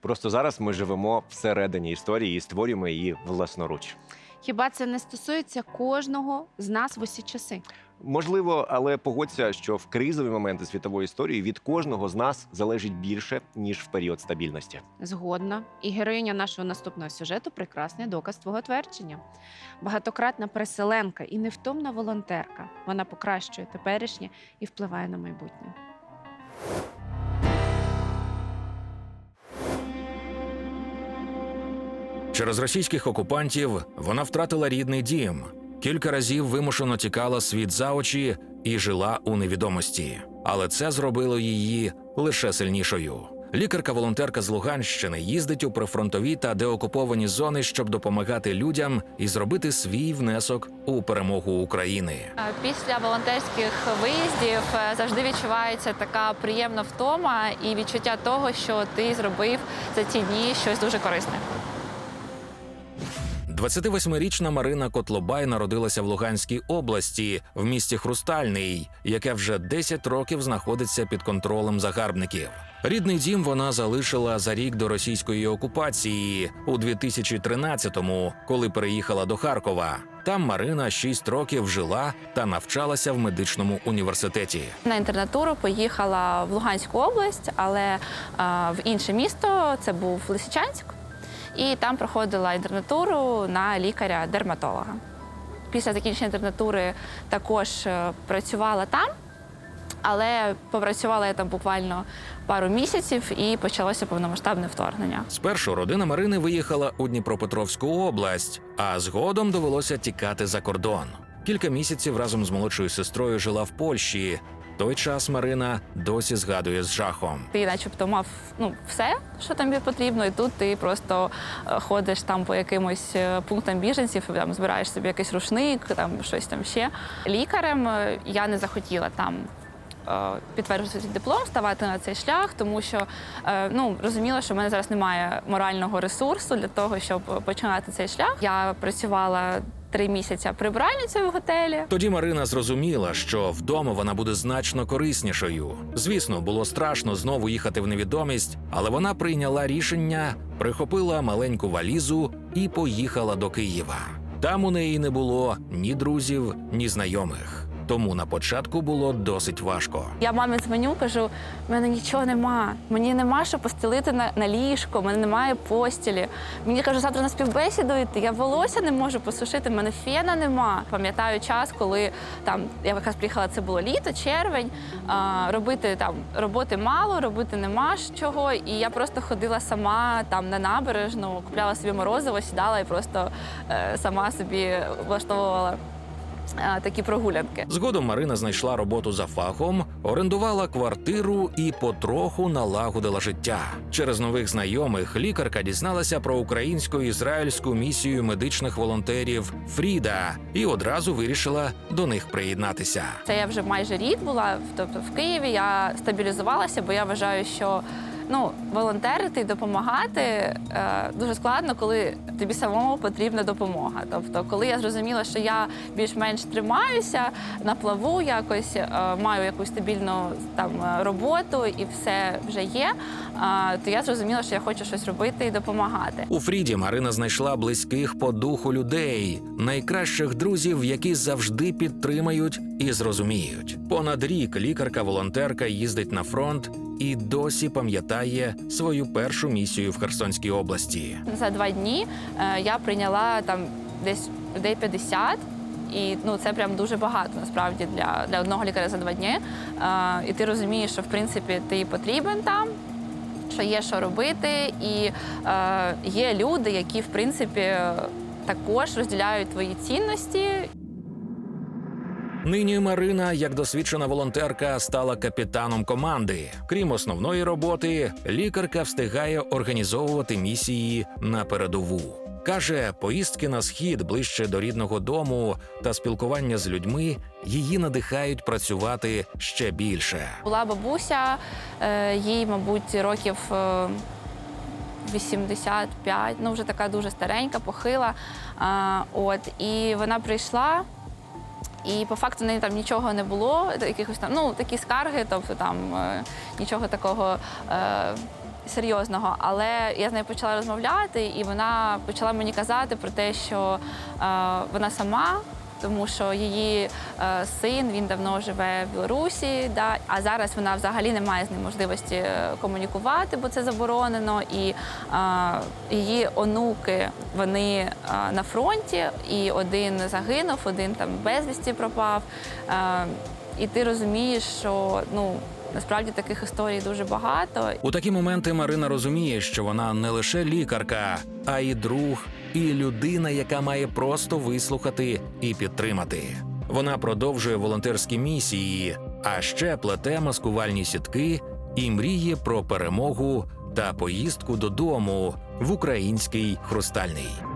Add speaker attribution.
Speaker 1: Просто зараз ми живемо всередині історії і створюємо її власноруч.
Speaker 2: Хіба це не стосується кожного з нас в усі часи?
Speaker 1: Можливо, але погодься, що в кризові моменти світової історії від кожного з нас залежить більше ніж в період стабільності.
Speaker 2: Згодна. І героїня нашого наступного сюжету прекрасний доказ твого твердження. Багатократна переселенка і невтомна волонтерка. Вона покращує теперішнє і впливає на майбутнє.
Speaker 3: Через російських окупантів вона втратила рідний дім, кілька разів вимушено тікала світ за очі і жила у невідомості. Але це зробило її лише сильнішою. Лікарка-волонтерка з Луганщини їздить у прифронтові та деокуповані зони, щоб допомагати людям і зробити свій внесок у перемогу України.
Speaker 4: Після волонтерських виїздів е, завжди відчувається така приємна втома і відчуття того, що ти зробив за ці дні щось дуже корисне.
Speaker 3: 28-річна Марина Котлобай народилася в Луганській області в місті Хрустальний, яке вже 10 років знаходиться під контролем загарбників. Рідний дім вона залишила за рік до російської окупації у 2013-му, коли переїхала до Харкова. Там Марина 6 років жила та навчалася в медичному університеті.
Speaker 4: На інтернатуру поїхала в Луганську область, але в інше місто це був Лисичанськ, і там проходила інтернатуру на лікаря-дерматолога. Після закінчення інтернатури також е, працювала там, але попрацювала я там буквально пару місяців і почалося повномасштабне вторгнення.
Speaker 3: Спершу родина Марини виїхала у Дніпропетровську область, а згодом довелося тікати за кордон. Кілька місяців разом з молодшою сестрою жила в Польщі. Той час Марина досі згадує з жахом.
Speaker 4: Ти, начебто, мав ну все, що тобі потрібно, і тут ти просто е, ходиш там по якимось е, пунктам біженців, там збираєш собі якийсь рушник, там щось там ще. Лікарем е, я не захотіла там. Підтверджувати диплом, ставати на цей шлях, тому що ну розуміла, що в мене зараз немає морального ресурсу для того, щоб починати цей шлях. Я працювала три місяці прибиральницею в готелі.
Speaker 3: Тоді Марина зрозуміла, що вдома вона буде значно кориснішою. Звісно, було страшно знову їхати в невідомість, але вона прийняла рішення, прихопила маленьку валізу і поїхала до Києва. Там у неї не було ні друзів, ні знайомих. Тому на початку було досить важко.
Speaker 4: Я мамі дзвоню, кажу: в мене нічого нема. Мені нема що постелити на, на ліжко, в мене немає постілі. Мені кажуть, завтра на співбесіду йти. Я волосся не можу посушити, в мене фена нема. Пам'ятаю час, коли там я якраз приїхала, це було літо, червень. А, робити там роботи мало, робити нема чого. І я просто ходила сама там на набережну, купляла собі морозиво, сідала і просто е, сама собі влаштовувала такі прогулянки.
Speaker 3: Згодом Марина знайшла роботу за фахом, орендувала квартиру і потроху налагодила життя. Через нових знайомих лікарка дізналася про українсько-ізраїльську місію медичних волонтерів Фріда і одразу вирішила до них приєднатися.
Speaker 4: Це я вже майже рік була, тобто в Києві я стабілізувалася, бо я вважаю, що ну, волонтерити і допомагати е, дуже складно, коли тобі самому потрібна допомога. Тобто, коли я зрозуміла, що я більш-менш тримаюся на плаву, якось е, маю якусь стабільну там е, роботу і все вже є, е, то я зрозуміла, що я хочу щось робити і допомагати.
Speaker 3: У Фріді Марина знайшла близьких по духу людей, найкращих друзів, які завжди підтримають і зрозуміють. Понад рік лікарка-волонтерка їздить на фронт і досі пам'ятає свою першу місію в Херсонській області.
Speaker 4: За два дні е, я прийняла там десь людей 50. І ну це прям дуже багато насправді для, для одного лікаря за два дні. Е, і ти розумієш, що в принципі ти потрібен там, що є що робити, і е, є люди, які в принципі також розділяють твої цінності
Speaker 3: Нині Марина, як досвідчена волонтерка, стала капітаном команди. Крім основної роботи, лікарка встигає організовувати місії на передову. Каже, поїздки на схід ближче до рідного дому та спілкування з людьми її надихають працювати ще більше.
Speaker 4: Була бабуся, е, їй, мабуть, років е, 85, ну вже така дуже старенька, похила. От, і вона прийшла. І по факту не там нічого не було, якихось там ну такі скарги, тобто там е, нічого такого е, серйозного, але я з нею почала розмовляти, і вона почала мені казати про те, що е, вона сама. Тому що її е, син він давно живе в Білорусі, да, а зараз вона взагалі не має з ним можливості е, комунікувати, бо це заборонено. І е, її онуки вони на фронті, і один загинув, один там безвісті пропав. І ти розумієш, що ну насправді таких історій дуже багато.
Speaker 3: У такі моменти Марина розуміє, що вона не лише лікарка, а й друг, і людина, яка має просто вислухати і підтримати. Вона продовжує волонтерські місії, а ще плете маскувальні сітки і мріє про перемогу та поїздку додому в український хрустальний.